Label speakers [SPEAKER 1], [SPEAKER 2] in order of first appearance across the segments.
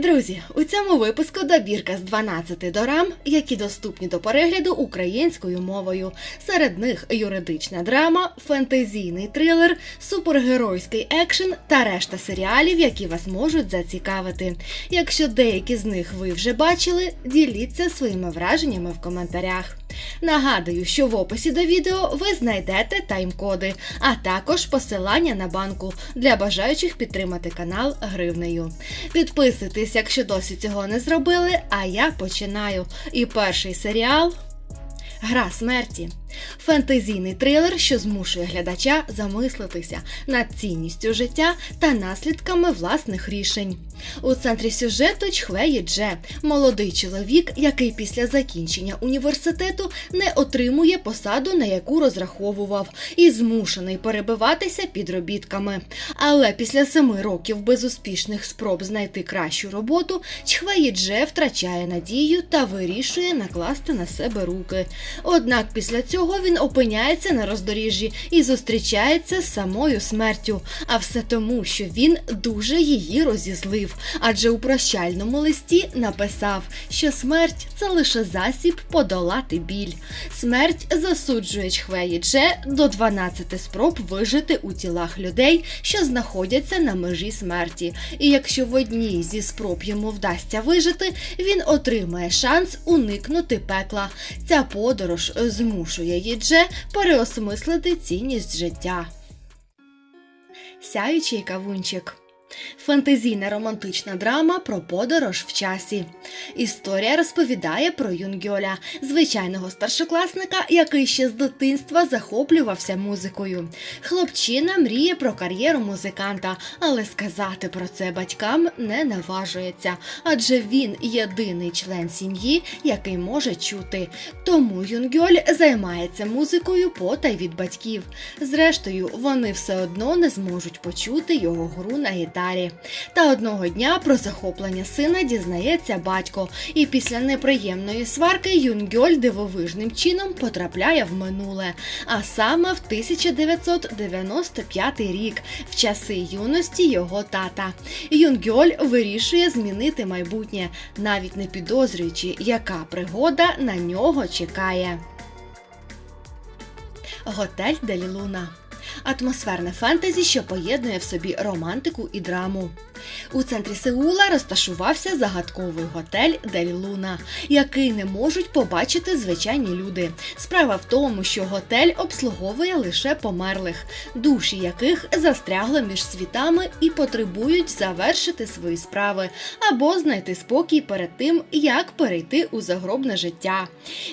[SPEAKER 1] Друзі! У цьому випуску добірка з 12 дорам, які доступні до перегляду українською мовою. Серед них юридична драма, фентезійний трилер, супергеройський екшен та решта серіалів, які вас можуть зацікавити. Якщо деякі з них ви вже бачили, діліться своїми враженнями в коментарях. Нагадую, що в описі до відео ви знайдете тайм-коди, а також посилання на банку для бажаючих підтримати канал гривнею. Підписуйтесь, якщо досі цього не зробили. А я починаю. І перший серіал. Гра смерті фентезійний трилер, що змушує глядача замислитися над цінністю життя та наслідками власних рішень. У центрі сюжету Чхвеї Дже, молодий чоловік, який після закінчення університету не отримує посаду, на яку розраховував, і змушений перебиватися підробітками. Але після семи років безуспішних спроб знайти кращу роботу, Чхвеї Дже втрачає надію та вирішує накласти на себе руки. Однак після цього він опиняється на роздоріжжі і зустрічається з самою смертю. А все тому, що він дуже її розізлив. Адже у прощальному листі написав, що смерть це лише засіб подолати біль. Смерть засуджує Чхвеї Дже до 12 спроб вижити у тілах людей, що знаходяться на межі смерті. І якщо в одній зі спроб йому вдасться вижити, він отримає шанс уникнути пекла. Ця подорож змушує Їдже переосмислити цінність життя. Сяючий кавунчик. Фантазійна романтична драма про подорож в часі. Історія розповідає про Юнгьоля, звичайного старшокласника, який ще з дитинства захоплювався музикою. Хлопчина мріє про кар'єру музиканта, але сказати про це батькам не наважується, адже він єдиний член сім'ї, який може чути. Тому Юнгьоль займається музикою потай від батьків. Зрештою, вони все одно не зможуть почути його гру на гітарі. Та одного дня про захоплення сина дізнається батько, і після неприємної сварки Юнгьоль дивовижним чином потрапляє в минуле, а саме в 1995 рік, в часи юності його тата. Юнгьоль вирішує змінити майбутнє, навіть не підозрюючи, яка пригода на нього чекає. Готель Делілуна атмосферне фентезі, що поєднує в собі романтику і драму. У центрі Сеула розташувався загадковий готель Дель Луна, який не можуть побачити звичайні люди. Справа в тому, що готель обслуговує лише померлих, душі яких застрягли між світами і потребують завершити свої справи або знайти спокій перед тим, як перейти у загробне життя.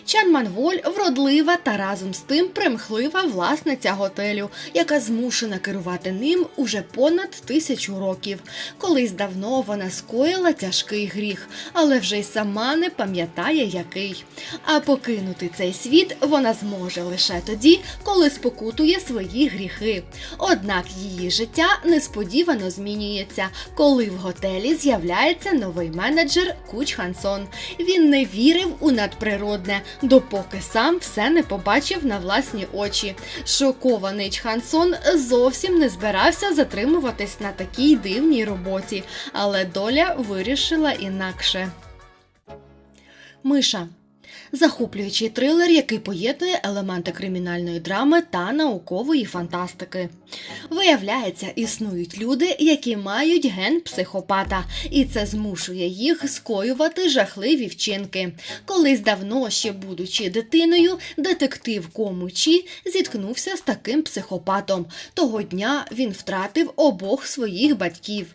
[SPEAKER 1] Чан Манволь вродлива та разом з тим примхлива власниця готелю, яка змушена керувати ним уже понад тисячу років. Колись давно вона скоїла тяжкий гріх, але вже й сама не пам'ятає який. А покинути цей світ вона зможе лише тоді, коли спокутує свої гріхи. Однак її життя несподівано змінюється, коли в готелі з'являється новий менеджер Куч Хансон. Він не вірив у надприродне, допоки сам все не побачив на власні очі. Шокований Чхансон зовсім не збирався затримуватись на такій дивній роботі, але доля вирішила інакше. Миша захоплюючий трилер, який поєднує елементи кримінальної драми та наукової фантастики. Виявляється, існують люди, які мають ген психопата, і це змушує їх скоювати жахливі вчинки. Колись давно, ще будучи дитиною, детектив Комучі зіткнувся з таким психопатом. Того дня він втратив обох своїх батьків.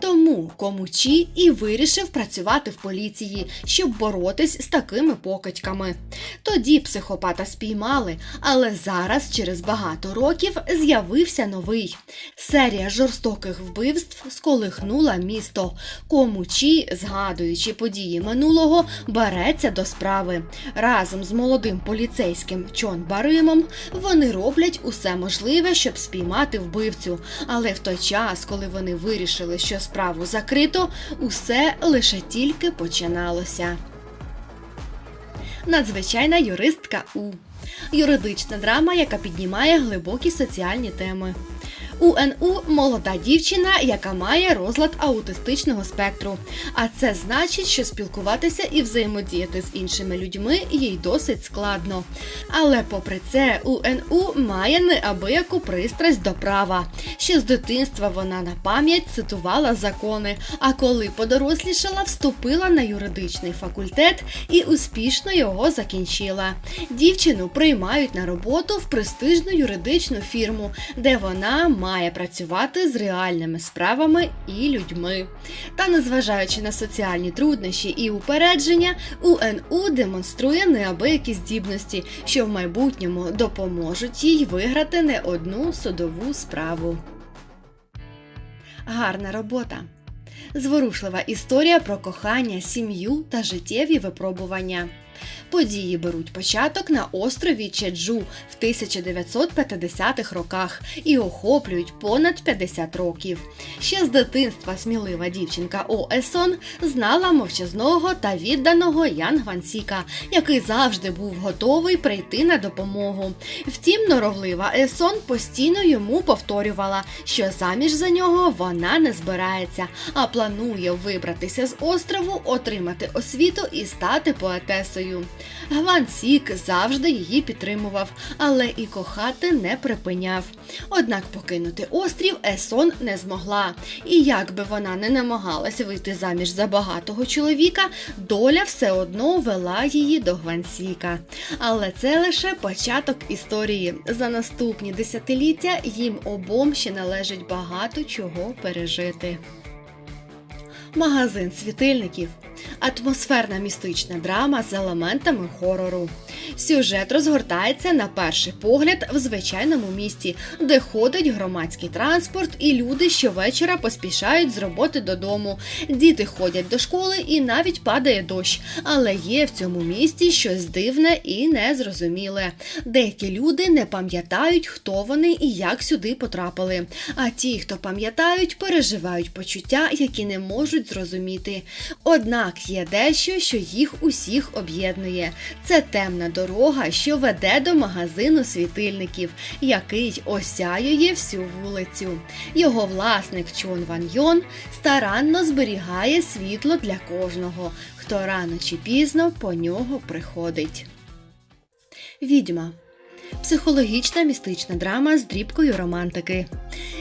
[SPEAKER 1] Тому Комучі і вирішив працювати в поліції, щоб боротись з такими покидьками. Тоді психопата спіймали, але зараз, через багато років, з'явився новий. Серія жорстоких вбивств сколихнула місто. Комучі, згадуючи події минулого, береться до справи. Разом з молодим поліцейським Чон Баримом вони роблять усе можливе, щоб спіймати вбивцю. Але в той час, коли вони вирішили, що справу закрито, усе лише тільки починалося. Надзвичайна юристка У. Юридична драма, яка піднімає глибокі соціальні теми. УНУ молода дівчина, яка має розлад аутистичного спектру. А це значить, що спілкуватися і взаємодіяти з іншими людьми їй досить складно. Але попри це, УНУ має неабияку пристрасть до права. Ще з дитинства вона на пам'ять цитувала закони. А коли подорослішала, вступила на юридичний факультет і успішно його закінчила. Дівчину приймають на роботу в престижну юридичну фірму, де вона має працювати з реальними справами і людьми. Та незважаючи на соціальні труднощі і упередження, УНУ демонструє неабиякі здібності, що в майбутньому допоможуть їй виграти не одну судову справу. Гарна робота. Зворушлива історія про кохання, сім'ю та життєві випробування. Події беруть початок на острові Чеджу в 1950-х роках і охоплюють понад 50 років. Ще з дитинства смілива дівчинка О Есон знала мовчазного та відданого Ян Гвансіка, який завжди був готовий прийти на допомогу. Втім, норовлива Есон постійно йому повторювала, що заміж за нього вона не збирається, а планує вибратися з острову, отримати освіту і стати поетесою. Гван Сік завжди її підтримував, але і кохати не припиняв. Однак покинути острів Есон не змогла. І як би вона не намагалася вийти заміж за багатого чоловіка, доля все одно вела її до Гвансіка. Але це лише початок історії. За наступні десятиліття їм обом ще належить багато чого пережити. Магазин світильників атмосферна містична драма з елементами хорору. Сюжет розгортається на перший погляд в звичайному місті, де ходить громадський транспорт, і люди щовечора поспішають з роботи додому. Діти ходять до школи і навіть падає дощ. Але є в цьому місті щось дивне і незрозуміле. Деякі люди не пам'ятають, хто вони і як сюди потрапили. А ті, хто пам'ятають, переживають почуття, які не можуть зрозуміти. Однак є дещо, що їх усіх об'єднує. Це темна дорога, що веде до магазину світильників, який осяює всю вулицю. Його власник Чон Ван Йон старанно зберігає світло для кожного, хто рано чи пізно по нього приходить. Відьма психологічна містична драма з дрібкою романтики.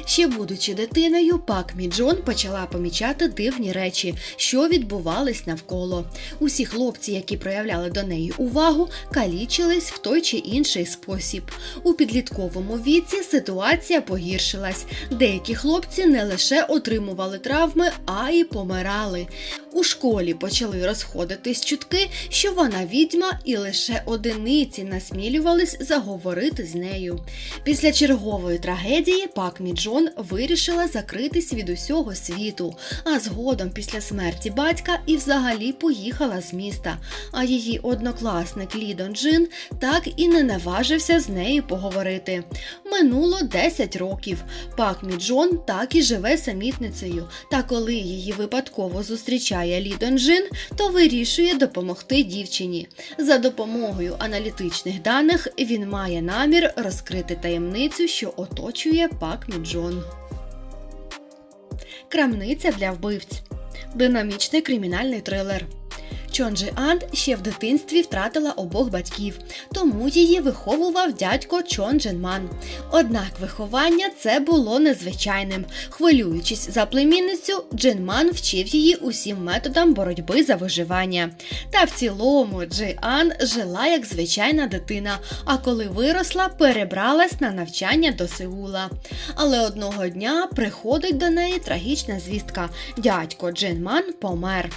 [SPEAKER 1] Ще будучи дитиною, Пак Міджон почала помічати дивні речі, що відбувались навколо. Усі хлопці, які проявляли до неї увагу, калічились в той чи інший спосіб. У підлітковому віці ситуація погіршилась. Деякі хлопці не лише отримували травми, а й помирали. У школі почали розходитись чутки, що вона відьма, і лише одиниці насмілювались заговорити з нею. Після чергової трагедії Пак Міджон вирішила закритись від усього світу, а згодом, після смерті батька, і взагалі поїхала з міста. А її однокласник Лідон Джин так і не наважився з нею поговорити. Минуло 10 років. Пак Міджон так і живе самітницею. Та коли її випадково зустрічає Лі Донжин, то вирішує допомогти дівчині. За допомогою аналітичних даних він має намір розкрити таємницю, що оточує Пак Міджон. Крамниця для вбивць. Динамічний кримінальний трилер. Чонджі Ан ще в дитинстві втратила обох батьків, тому її виховував дядько Чон Дженман. Однак виховання це було незвичайним. Хвилюючись за племінницю, Джинман вчив її усім методам боротьби за виживання. Та в цілому Джи Ан жила як звичайна дитина, а коли виросла, перебралась на навчання до Сеула. Але одного дня приходить до неї трагічна звістка: дядько Джинман помер.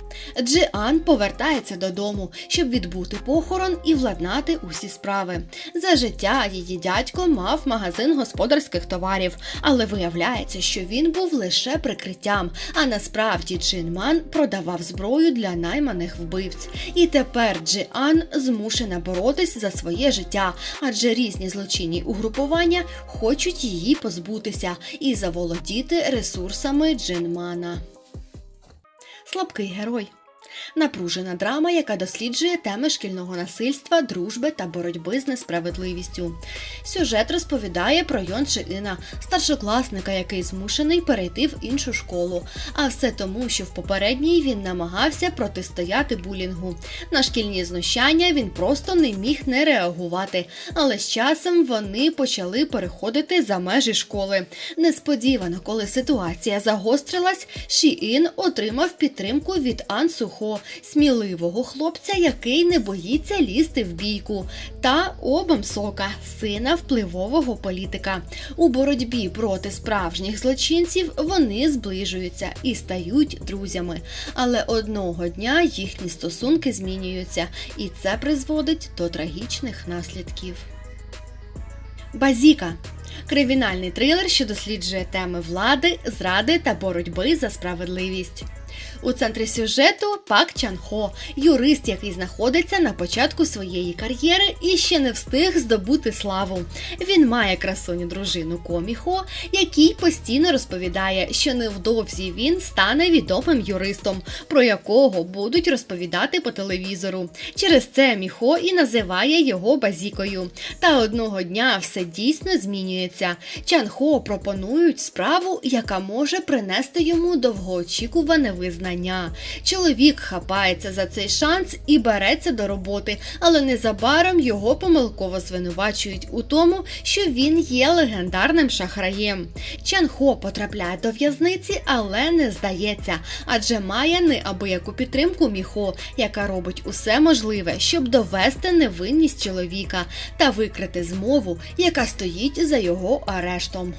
[SPEAKER 1] Джи Ан повертає повертається додому, щоб відбути похорон і владнати усі справи. За життя її дядько мав магазин господарських товарів, але виявляється, що він був лише прикриттям. А насправді Джинман продавав зброю для найманих вбивць. І тепер Джиан змушена боротись за своє життя, адже різні злочинні угрупування хочуть її позбутися і заволодіти ресурсами Джинмана. Слабкий герой. Напружена драма, яка досліджує теми шкільного насильства, дружби та боротьби з несправедливістю. Сюжет розповідає про Йон Чиина, старшокласника, який змушений перейти в іншу школу. А все тому, що в попередній він намагався протистояти булінгу. На шкільні знущання він просто не міг не реагувати. Але з часом вони почали переходити за межі школи. Несподівано, коли ситуація загострилась, Шіін отримав підтримку від Ан Сухо, сміливого хлопця, який не боїться лізти в бійку, та Обам Сока, сина впливового політика. У боротьбі проти справжніх злочинців вони зближуються і стають друзями. Але одного дня їхні стосунки змінюються, і це призводить до трагічних наслідків. Базіка кримінальний трилер, що досліджує теми влади, зради та боротьби за справедливість. У центрі сюжету Пак Чан Хо, юрист, який знаходиться на початку своєї кар'єри і ще не встиг здобути славу. Він має красуню дружину Комі Хо, який постійно розповідає, що невдовзі він стане відомим юристом, про якого будуть розповідати по телевізору. Через це Міхо і називає його базікою. Та одного дня все дійсно змінюється. Чан Хо пропонують справу, яка може принести йому довгоочікуване визнання. Чоловік хапається за цей шанс і береться до роботи, але незабаром його помилково звинувачують у тому, що він є легендарним шахраєм. Чан Хо потрапляє до в'язниці, але не здається, адже має неабияку підтримку Міхо, яка робить усе можливе, щоб довести невинність чоловіка та викрити змову, яка стоїть за його арештом.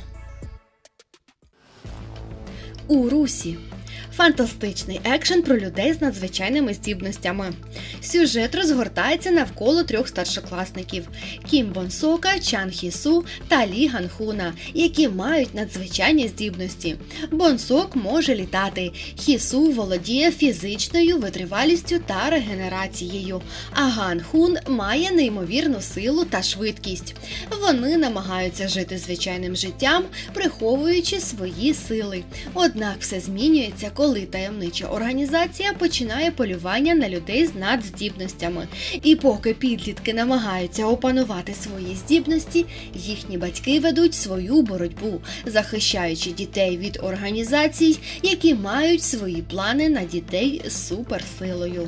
[SPEAKER 1] У Русі Фантастичний екшен про людей з надзвичайними здібностями. Сюжет розгортається навколо трьох старшокласників: Кім Бон Сока, Чан Хісу та Лі Ганхуна, які мають надзвичайні здібності. Бон Сок може літати. Хісу володіє фізичною витривалістю та регенерацією. А Ган Хун має неймовірну силу та швидкість. Вони намагаються жити звичайним життям, приховуючи свої сили. Однак все змінюється, коли коли таємнича організація починає полювання на людей з надздібностями. І поки підлітки намагаються опанувати свої здібності, їхні батьки ведуть свою боротьбу, захищаючи дітей від організацій, які мають свої плани на дітей з суперсилою.